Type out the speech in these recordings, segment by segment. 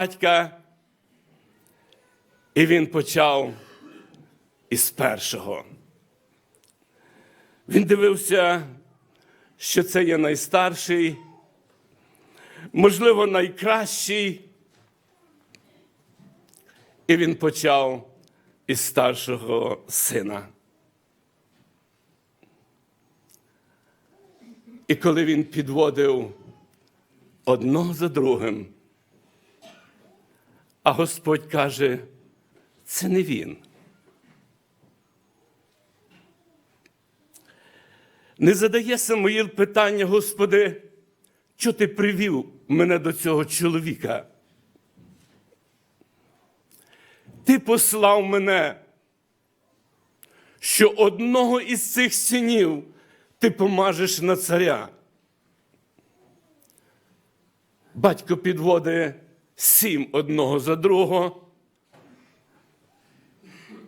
батька, і він почав із першого. Він дивився, що це є найстарший, можливо, найкращий. І він почав із старшого сина. І коли він підводив одного за другим, а Господь каже, це не він. Не задає Самуїл питання, Господи, що ти привів мене до цього чоловіка? Ти послав мене, що одного із цих синів ти помажеш на царя. Батько підводить сім одного за другого,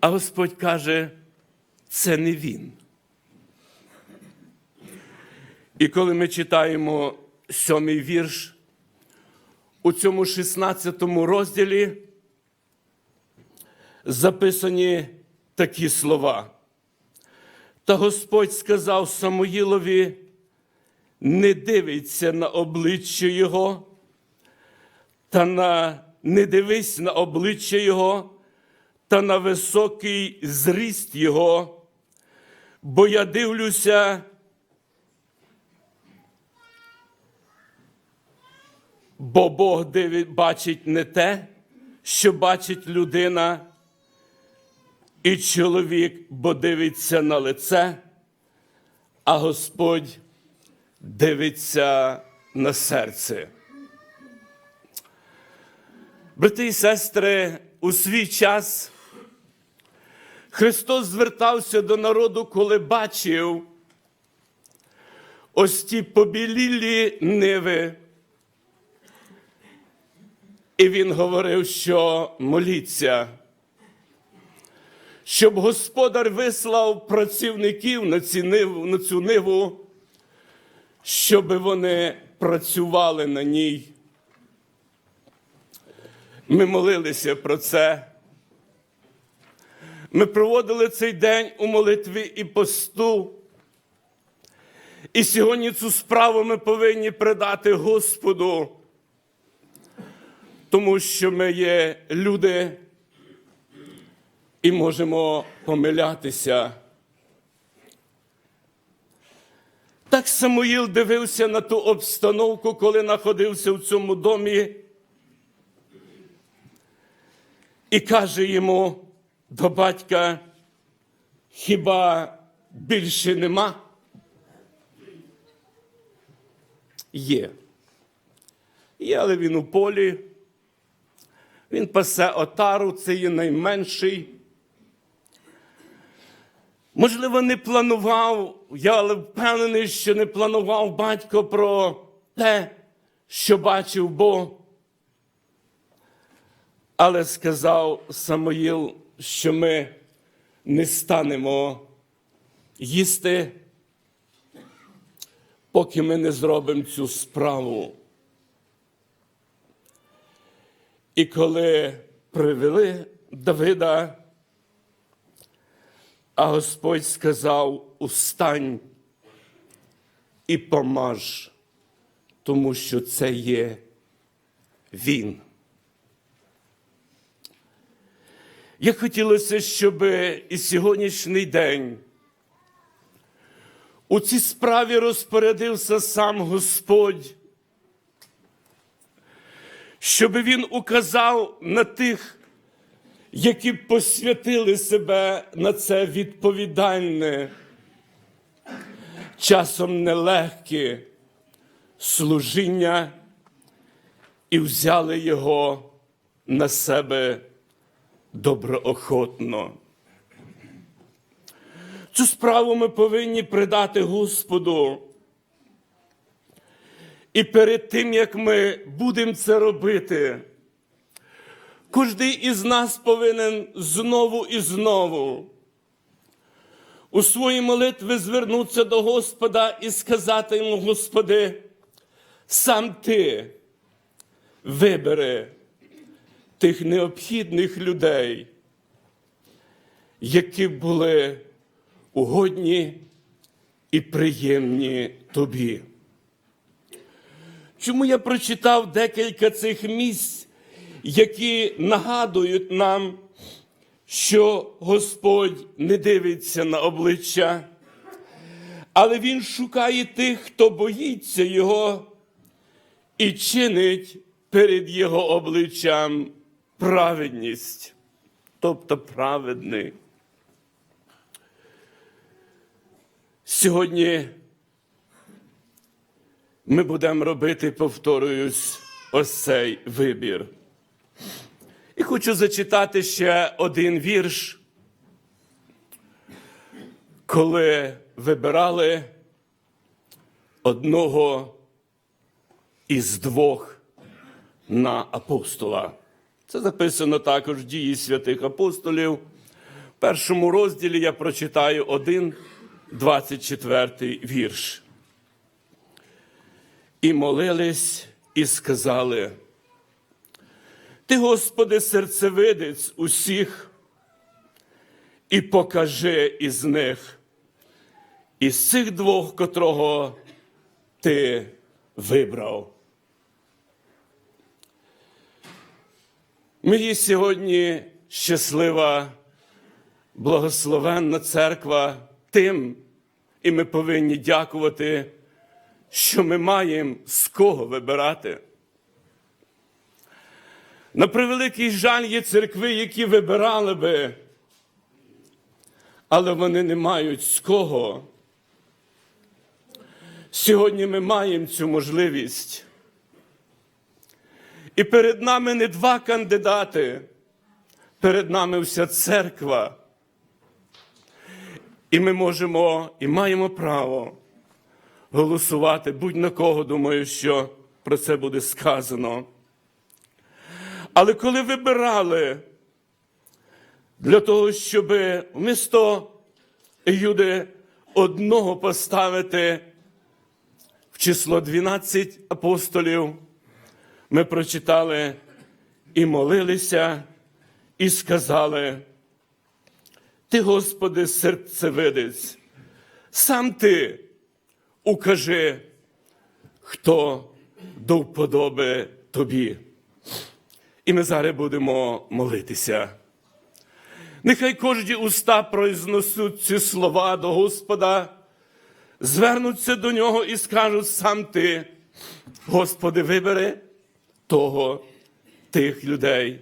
а Господь каже, це не він. І коли ми читаємо сьомий вірш у цьому 16 розділі записані такі слова. Та Господь сказав Самуїлові, не дивиться на обличчя Його, та на, не дивись на обличчя Його, та на високий зріст Його, бо я дивлюся. Бо Бог бачить не те, що бачить людина, і чоловік, бо дивиться на лице, а Господь дивиться на серце. Брати і сестри, у свій час Христос звертався до народу, коли бачив ось ті побілілі ниви. І він говорив, що моліться, щоб господар вислав працівників на, цю ниву, щоб вони працювали на ній. Ми молилися про це. Ми проводили цей день у молитві і посту. І сьогодні цю справу ми повинні придати Господу тому що ми є люди і можемо помилятися. Так Самуїл дивився на ту обстановку, коли знаходився в цьому домі, і каже йому до батька, хіба більше нема? Є. Є, але він у полі. Він пасе отару, це є найменший. Можливо, не планував, я але впевнений, що не планував батько про те, що бачив Бог. Але сказав Самоїл, що ми не станемо їсти, поки ми не зробимо цю справу. І коли привели Давида, а Господь сказав: устань і помаж, тому що це є Він. Я хотілося, щоб і сьогоднішній день у цій справі розпорядився сам Господь щоб він указав на тих, які посвятили себе на це відповідальне, часом нелегке служіння і взяли його на себе доброохотно. Цю справу ми повинні придати Господу. І перед тим, як ми будемо це робити, кожен із нас повинен знову і знову у своїй молитві звернутися до Господа і сказати йому, Господи, сам Ти вибери тих необхідних людей, які були угодні і приємні тобі. Чому я прочитав декілька цих місць, які нагадують нам, що Господь не дивиться на обличчя, але Він шукає тих, хто боїться Його і чинить перед Його обличчям праведність, тобто праведний. Сьогодні ми будемо робити, повторююсь, ось цей вибір. І хочу зачитати ще один вірш, коли вибирали одного із двох на апостола. Це записано також в дії святих апостолів. В першому розділі я прочитаю один 24 вірш. І молились, і сказали: Ти, Господи, серцевидець усіх, і покажи із них, із цих двох, котрого ти вибрав. Ми сьогодні щаслива, благословенна церква тим, і ми повинні дякувати, що ми маємо з кого вибирати. На превеликий жаль є церкви, які вибирали би, але вони не мають з кого. Сьогодні ми маємо цю можливість. І перед нами не два кандидати, перед нами вся церква. І ми можемо і маємо право голосувати будь на кого, думаю, що про це буде сказано. Але коли вибирали для того, щоб вмісто Юди одного поставити в число 12 апостолів, ми прочитали і молилися, і сказали, Ти, Господи, серцевидець, сам ти укажи, хто до вподоби тобі. І ми зараз будемо молитися. Нехай кожні уста произнесуть ці слова до Господа, звернуться до нього і скажуть сам ти, Господи, вибери того, тих людей,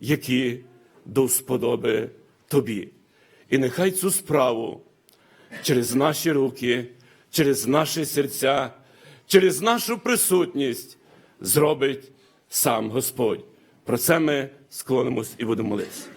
які до сподоби тобі. І нехай цю справу через наші руки, через наші серця, через нашу присутність зробить сам Господь. Про це ми склонимось і будемо молитися.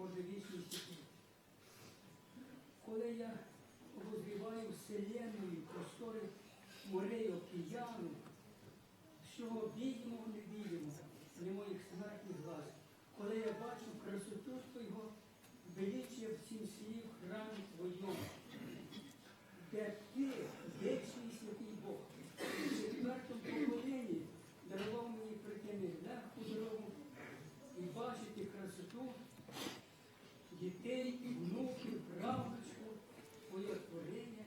Боже вічний святий. Коли я обозріваю вселенную, простори морей, океану, всього відьмого не відьмо, не моїх смертних глаз, коли я бачу красоту Твого, величие в цім селі в храмі Твоєму, де Ти, вічний святий Бог, в четвертому поколінні дарував мені прийти нелегку дорогу і бачити красоту дітей, внуків, правнучку, Твоє творення,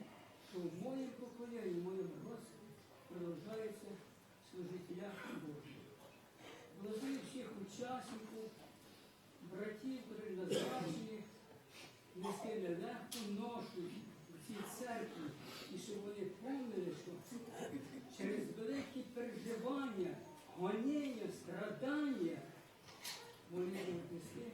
що в моєму поколінні, в моєму році продовжується служителя Божого. Благослови всіх учасників, братів, які назначені, нести нелегку ношу в цій церкві, і щоб вони помнили, що через великі переживання, гоніння, страдання вони будуть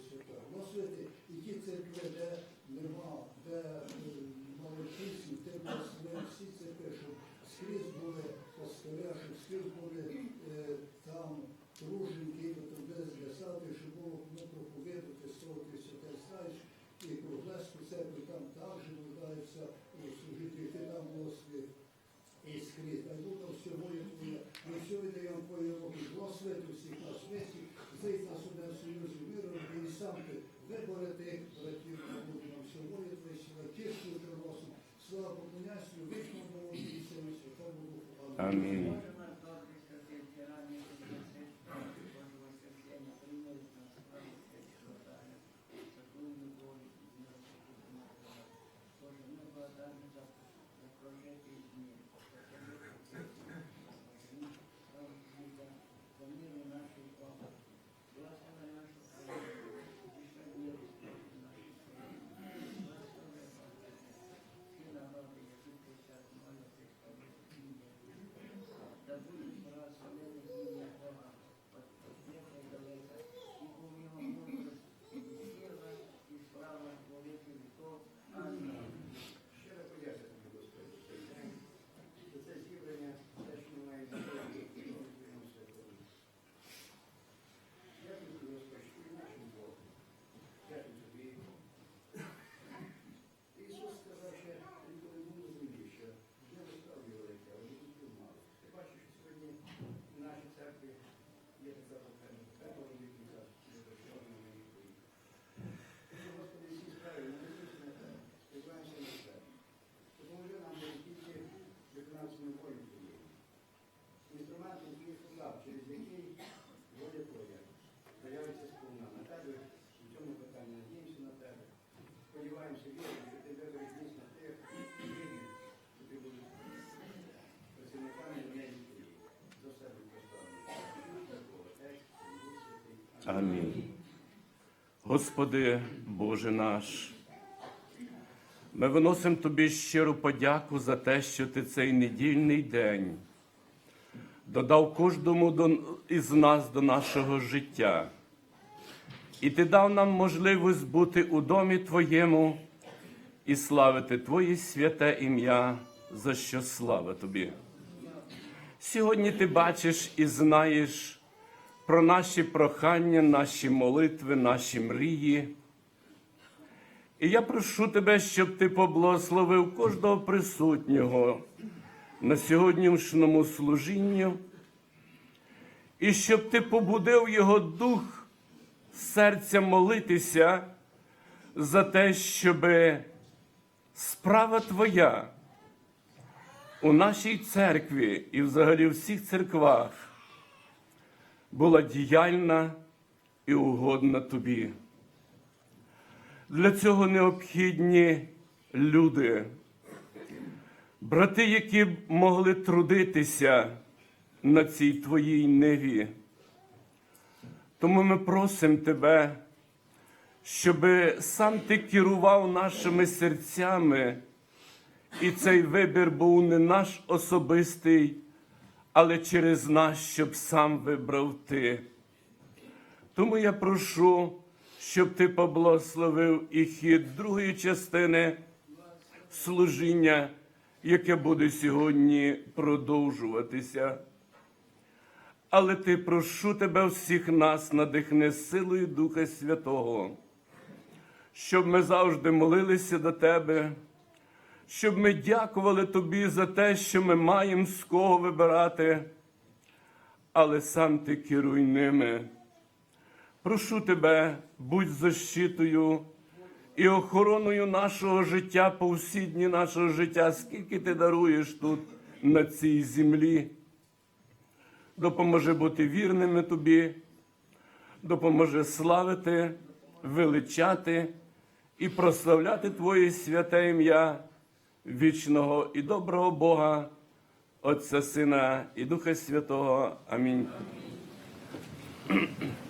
всього свята. Благословити і ті церкви, де нема, де молодців, де благослови всі церкви, щоб скрізь були пастиря, щоб скрізь були е, там труженики, і туди злясати, щоб було кому проповідати, слово святе знаєш, і круглеску церкву там також нуждаються у служителі, ти там благослови. І скрізь, так буде все воля Твоя. Ми все віддаємо Твої руки, благословити всіх на світі, зайти нас у один союз сам ти виборити братів, буде нам воля Твоя, сила, тішку приносимо. Слава поклоняйся, вічно Богу, і Святому Духу. Амінь. Амінь. Господи Боже наш, ми виносимо Тобі щиру подяку за те, що Ти цей недільний день додав кожному із нас до нашого життя. І Ти дав нам можливість бути у домі Твоєму і славити Твоє святе ім'я, за що слава Тобі. Сьогодні ти бачиш і знаєш про наші прохання, наші молитви, наші мрії. І я прошу тебе, щоб ти поблагословив кожного присутнього на сьогоднішньому служінні, і щоб ти побудив його дух серця молитися за те, щоб справа твоя у нашій церкві і взагалі в всіх церквах була діяльна і угодна тобі. Для цього необхідні люди, брати, які б могли трудитися на цій твоїй ниві. Тому ми просимо тебе, щоб сам ти керував нашими серцями. І цей вибір був не наш особистий, але через нас, щоб сам вибрав ти. Тому я прошу, щоб ти поблагословив і хід другої частини служіння, яке буде сьогодні продовжуватися. Але ти прошу тебе всіх нас, надихни силою Духа Святого, щоб ми завжди молилися до тебе щоб ми дякували тобі за те, що ми маємо з кого вибирати, але сам ти керуй ними. Прошу тебе, будь защитою і охороною нашого життя по нашого життя, скільки ти даруєш тут, на цій землі. Допоможи бути вірними тобі, допоможи славити, величати і прославляти Твоє святе ім'я вічного і доброго Бога, Отця Сина і Духа Святого. Амінь. Благодать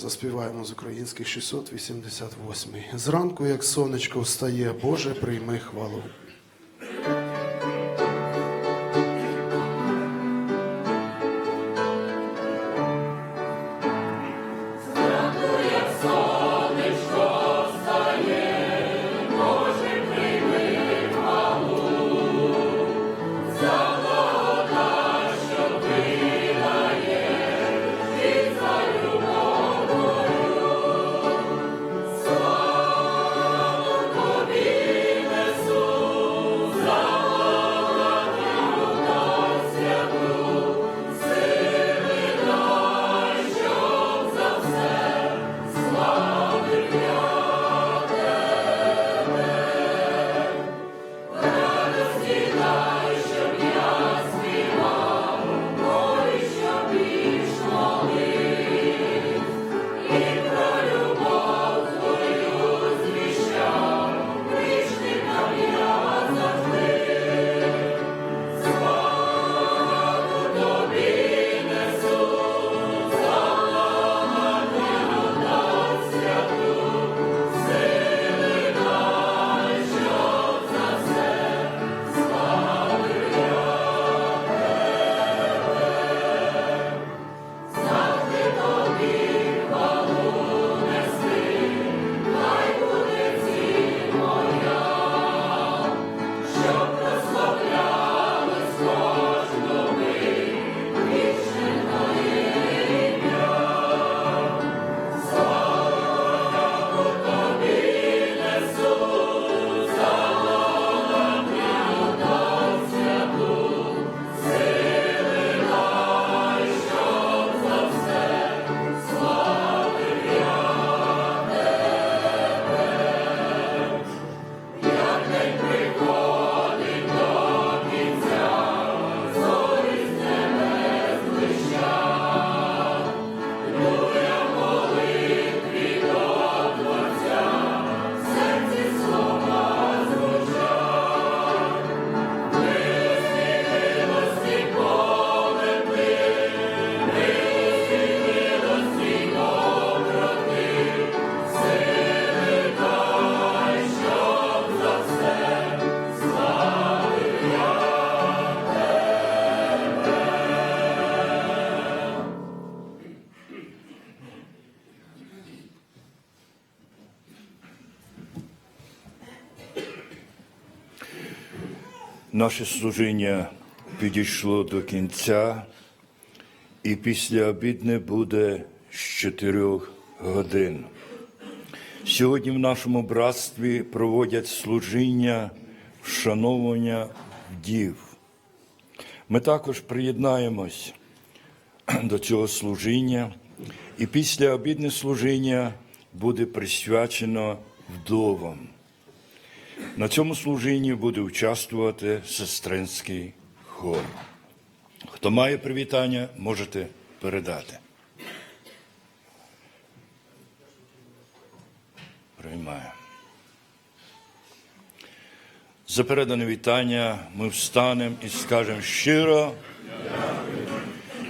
Заспіваємо з українських 688. Зранку, як сонечко встає, Боже, прийми хвалу. Наше служіння підійшло до кінця, і після обідне буде з чотирьох годин. Сьогодні в нашому братстві проводять служіння вшановування вдів. Ми також приєднаємось до цього служіння, і після обідне служіння буде присвячено вдовам. На цьому служінні буде участвувати сестринський хор. Хто має привітання, можете передати. Приймаю. За передане вітання ми встанемо і скажемо щиро.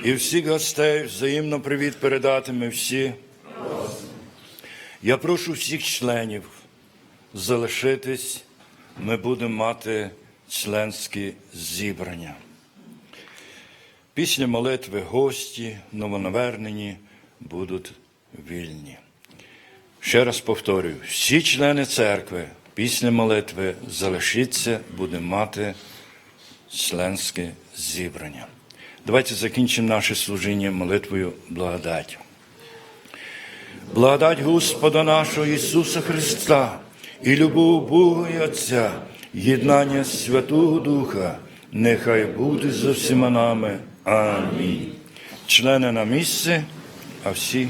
І всіх гостей взаємно привіт передати ми всі. Я прошу всіх членів залишитись, ми будемо мати членські зібрання. Після молитви гості, новонавернені будуть вільні. Ще раз повторюю, всі члени церкви після молитви залишіться, будемо мати членське зібрання. Давайте закінчимо наше служіння молитвою благодаттю. Благодать Господа нашого Ісуса Христа і любов Бога і Отця, єднання Святого Духа, нехай буде за всіма нами. Амінь. Члени на місце, а всі.